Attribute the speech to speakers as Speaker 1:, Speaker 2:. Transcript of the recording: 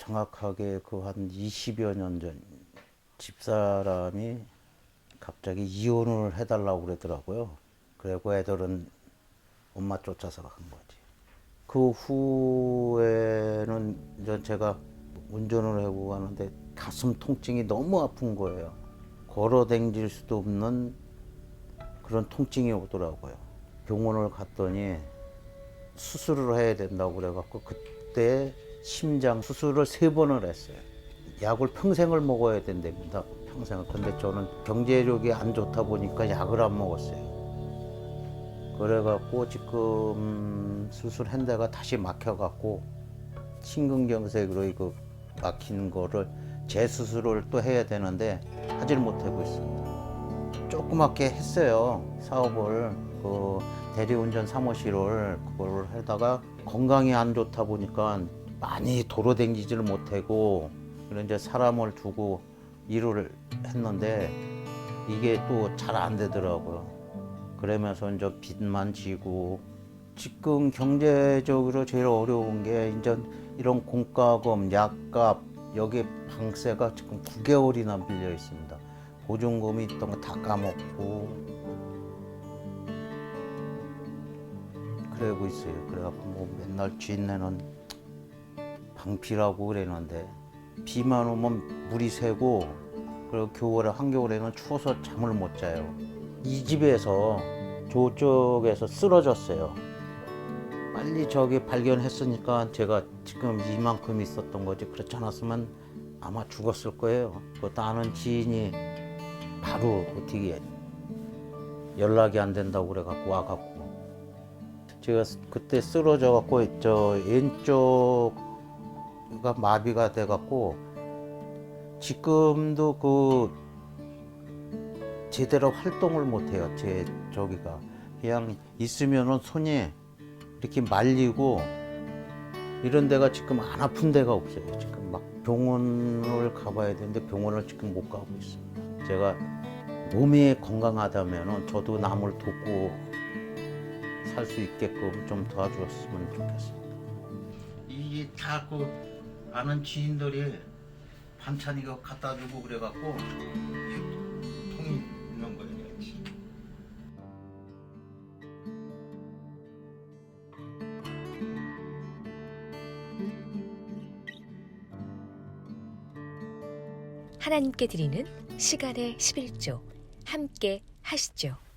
Speaker 1: 정확하게 그 한 20여 년 전 집사람이 갑자기 이혼을 해달라고 그러더라고요. 그리고 애들은 엄마 쫓아서 간 거지. 그 후에는 제가 운전을 하고 가는데 가슴 통증이 너무 아픈 거예요. 걸어 댕길 수도 없는 그런 통증이 오더라고요. 병원을 갔더니 수술을 해야 된다고 그래갖고 그때 심장 수술을 세 번을 했어요. 약을 평생을 먹어야 된답니다. 평생을. 근데 저는 경제력이 안 좋다 보니까 약을 안 먹었어요. 그래갖고 지금 수술한 데가 다시 막혀갖고 심근경색으로 이거 막힌 거를 재수술을 또 해야 되는데 하질 못하고 있습니다. 조그맣게 했어요 사업을 그 대리운전 사무실을 그걸 하다가 건강이 안 좋다 보니까 많이 도로 댕기지를 못하고 그런 이제 사람을 두고 일을 했는데 이게 또 잘 안 되더라고요. 그러면서 이제 빚만 지고 지금 경제적으로 제일 어려운 게 이제 이런 공과금, 약값 여기 방세가 지금 9개월이나 밀려 있습니다. 보증금이 있던 거 다 까먹고 그러고 있어요. 그래갖고 뭐 맨날 주인네는 방피라고 그랬는데 비만 오면 물이 새고 그리고 겨울에 한겨울에는 추워서 잠을 못 자요. 이 집에서 저쪽에서 쓰러졌어요. 빨리 저기 발견했으니까 제가 지금 이만큼 있었던 거지 그렇지 않았으면 아마 죽었을 거예요. 그것도 아는 지인이 바로 어떻게 연락이 안 된다고 그래갖고 와갖고 제가 그때 쓰러져 갖고 저 왼쪽 가 마비가 돼갖고 지금도 그 제대로 활동을 못해요. 제 저기가 그냥 있으면은 손이 이렇게 말리고 이런 데가 지금 안 아픈 데가 없어요. 지금 막 병원을 가봐야 되는데 병원을 지금 못 가고 있습니다. 제가 몸이 건강하다면은 저도 남을 돕고 살 수 있게끔 좀 도와주었으면 좋겠습니다. 이게 다그 아는 지인들이 반찬 이거 갖다 주고 그래갖고 통이 있는 거예요.
Speaker 2: 하나님께 드리는 시간의 11조 함께 하시죠.